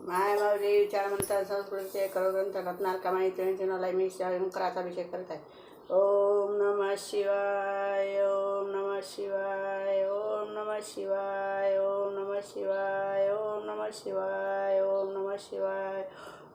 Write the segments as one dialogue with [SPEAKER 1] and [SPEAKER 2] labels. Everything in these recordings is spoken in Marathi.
[SPEAKER 1] मायामावली विचार म्हणतात संस्कृतीचे करोग्रंथ रत्नार कमाई त्रिंचनाला मी शंकराचा अभिषेक करत आहे ओम नमः शिवाय ओम नमः शिवाय ओम नमः शिवाय ओम नमः शिवाय ओम नमः शिवाय ओम नमः शिवाय.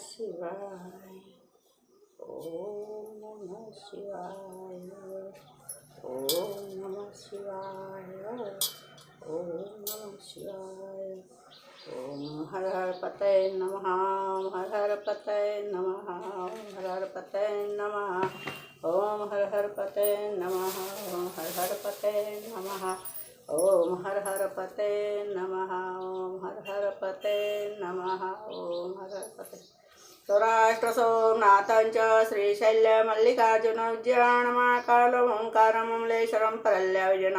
[SPEAKER 1] नमः शिवाय ओम नमः शिवाय ओम नमः शिवाय ओम नमः शिवाय ओम हर हर पतये नमः ओम हर हर पतये नमः ओम हर हर पतये नमः ओम हर हर पतये नमः ओम हर हर पतये नमः ओम हर हर पते नमः ओम हर हर पते नमः ओम हर हर पते सौराष्ट्र सोमनाथं च श्रीशैल्य मल्लिकार्जुन परल्य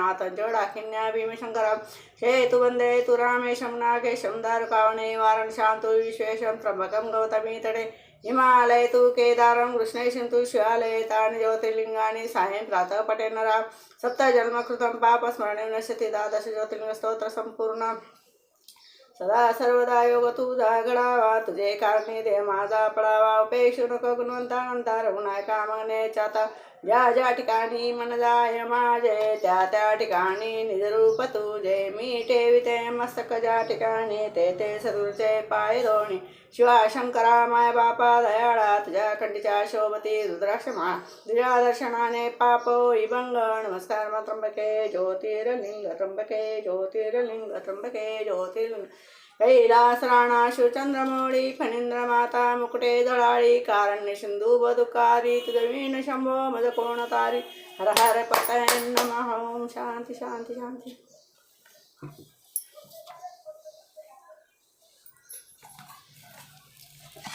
[SPEAKER 1] डाकिन्या भीमशङ्करं शेतुवन्दे तु रामेशं नागेशं दारुकावणे वारणशान्तु विश्वेशं त्र्यम्बकं गौतमीतडे हिमालय तु केदारं कृष्णेशं तु शिवालये तानि ज्योतिर्लिङ्गानि सायं प्रातः पठे नरा सप्तजन्मकृतं पापस्मरणे नश्यति द्वादश ज्योतिर्लिङ्गस्तोत्रसम्पूर्णम्। सदा सर्वदा योग तुझा घडावा तुझे कारणी दे माझा पडावा. उपेक्ष नको गुणवंता नंता रघुनायका कामने चाता. ज्या ज्या ठिकाणी मन जाय माझे त्या त्या ठिकाणी निजरूप तुझे मी ठेविते मस्तक ज्या ठिकाणी ते ते सदुरचे पाय धोणी. शिवा शंकरा माय बापा दयाळा तुझ्या खंडीच्या शोभती रुद्राक्षमा. तुझ्या दर्शनाने पापो इभंग नमस्कार मा त्र्यंबके ज्योतिर्लिंग त्र्यंबके ज्योतिर्लिंग त्र्यंबके ज्योतिर्लिंग. કૈલાસરાણાશુ ચંદ્રમૌળી ફણિન્દ્ર માતા મુકટે દળાળી કારણ્ય સિંધુ બદુકારી તુદવીન શંભો મદકોણતારી હર હર પતય નમઃ ઓમ શાંતિ શાંતિ શાંતિ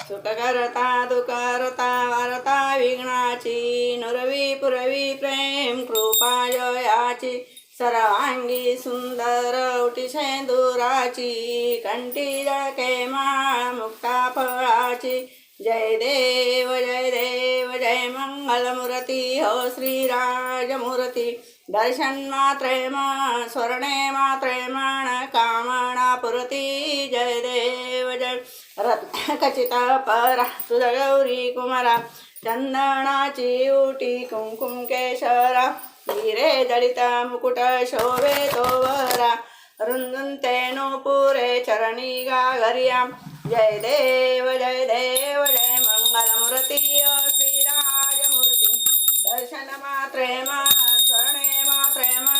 [SPEAKER 1] સુખકરતા દુઃખરતા વારતા વિઘ્નાચી નુરવી પુરવી પ્રેમ કૃપા યાચી सर्वांगी सुंदर उटी शेंदुराची कंठी जळके माळ मुक्ता फळाची. जय देव जय देव जय मंगलमूर्ती हो श्रीराजमूर्ती दर्शन मात्रे मा स्वर्णे मात्रे माण कामना पुरती. जय देव जय रत्नखचित परा सुधगौरी गौरी कुमारा. चंदनाची उटी कुंकुम केशरा. हिरे दलिता मुकुट शोभे तोवरा रुंदुंते पुरे चरणी गागर्या जय देव जय देव जय मंगलमूर्ती श्रीराजमूर्ति श्रीराजमूर्ती। दर्शन मात्रे मा शरणे मात्रे मा।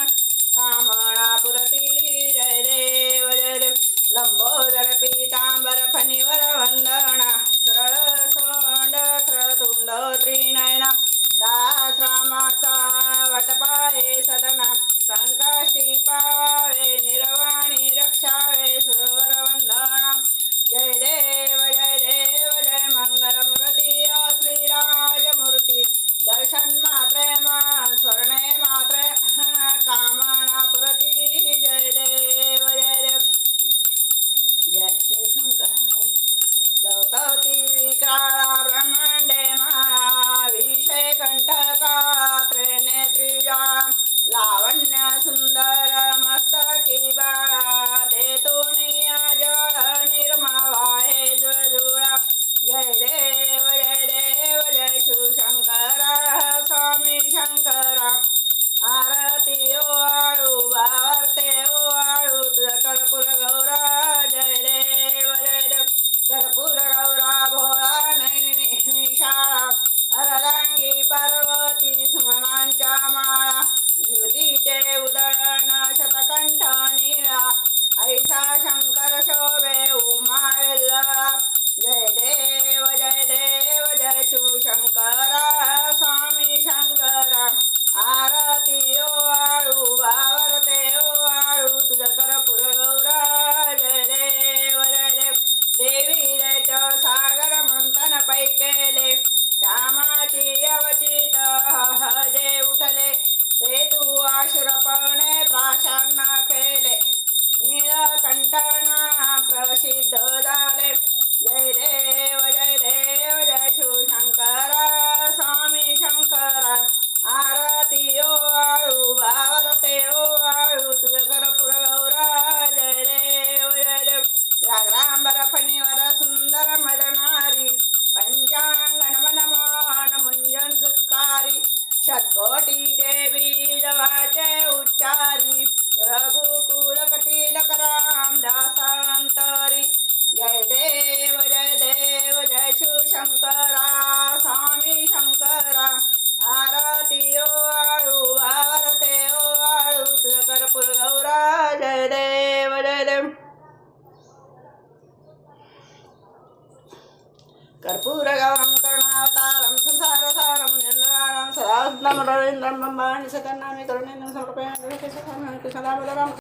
[SPEAKER 1] चरणा प्रसिद्ध झाले जय देव जय देव जय शिवशंकर स्वामी शंकर। आरती ओ आळू भारते ओ आळू तुझ करपुर गौरा। जय देव जय देव। व्याघ्रांबर फणीवर सुंदर मदनारी। पंचांगण मनमान मुंजन सुकारी षटकोटीचे बीजवाचे उच्चार। కర్పూరగౌరం కరుణావతారం సంసారసారం చంద్రవారం సదానందం రవీంద్రం బ్రహ్మాని సతన్నామి కరుణేంద్రం సమర్పయామి సదాబలరాం